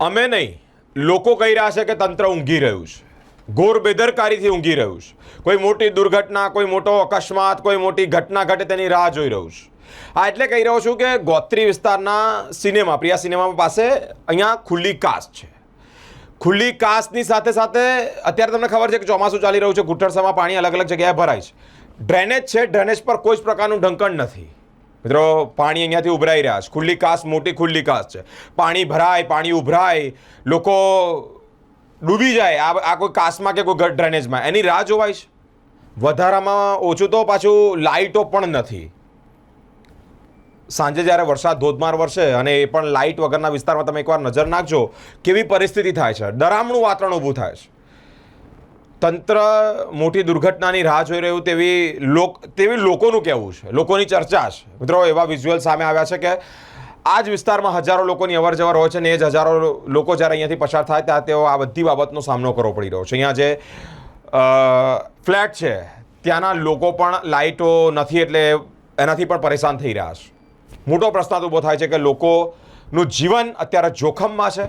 અમે નહીં. લોકો કહી રહ્યા છે કે તંત્ર ઊંઘી રહ્યું છે. ઘોર બેદરકારીથી ઊંઘી રહ્યું છે. કોઈ મોટી દુર્ઘટના, કોઈ મોટો અકસ્માત, કોઈ મોટી ઘટના ઘટે તેની રાહ જોઈ રહ્યું છે. આ એટલે કહી રહ્યો છું કે ગોત્રી વિસ્તારના સિનેમા, પ્રિયા સિનેમા પાસે અહીંયા ખુલ્લી કાસ્ટ છે. ખુલ્લી કાસ્ટની સાથે સાથે અત્યારે તમને ખબર છે કે ચોમાસું ચાલી રહ્યું છે. ઘૂંટણસામાં પાણી અલગ અલગ જગ્યાએ ભરાય છે. ડ્રેનેજ છે, ડ્રેનેજ પર કોઈ જ પ્રકારનું ઢંકણ નથી. મિત્રો, પાણી અહીંયાથી ઉભરાઈ રહ્યા છે. ખુલ્લી કાસ મોટી ખુલ્લી કાસ છે. પાણી ભરાય, પાણી ઉભરાય, લોકો ડૂબી જાય. આ આ કોઈ કાસમાં કે કોઈ ડ્રેનેજમાં. એની રાહ જોવાય છે? વધારામાં ઓછું તો પાછું લાઇટો પણ નથી. સાંજે જ્યારે વરસાદ ધોધમાર વરસે અને એ પણ લાઇટ વગરના વિસ્તારમાં તમે એકવાર નજર નાખજો, કેવી પરિસ્થિતિ થાય છે? ડરામણું વાતાવરણ ઊભું થાય છે. તંત્ર મોટી દુર્ઘટનાની રાહ જોઈ રહ્યું તેવી લોક તેવી લોકોનું કહેવું છે. લોકોની ચર્ચા છે. મિત્રો, એવા વિઝ્યુઅલ સામે આવ્યા છે કે આ જ વિસ્તારમાં હજારો લોકોની અવર જવર હોય છે ને એ જ હજારો લોકો જ્યારે અહીંયાથી પસાર થાય ત્યાં તેઓ આ બધી બાબતનો સામનો કરવો પડી રહ્યો છે. અહીંયા જે ફ્લેટ છે, ત્યાંના લોકો પણ લાઇટો નથી એટલે એનાથી પણ પરેશાન થઈ રહ્યા છે. મોટો પ્રશ્ન ઊભો થાય છે કે લોકોનું જીવન અત્યારે જોખમમાં છે.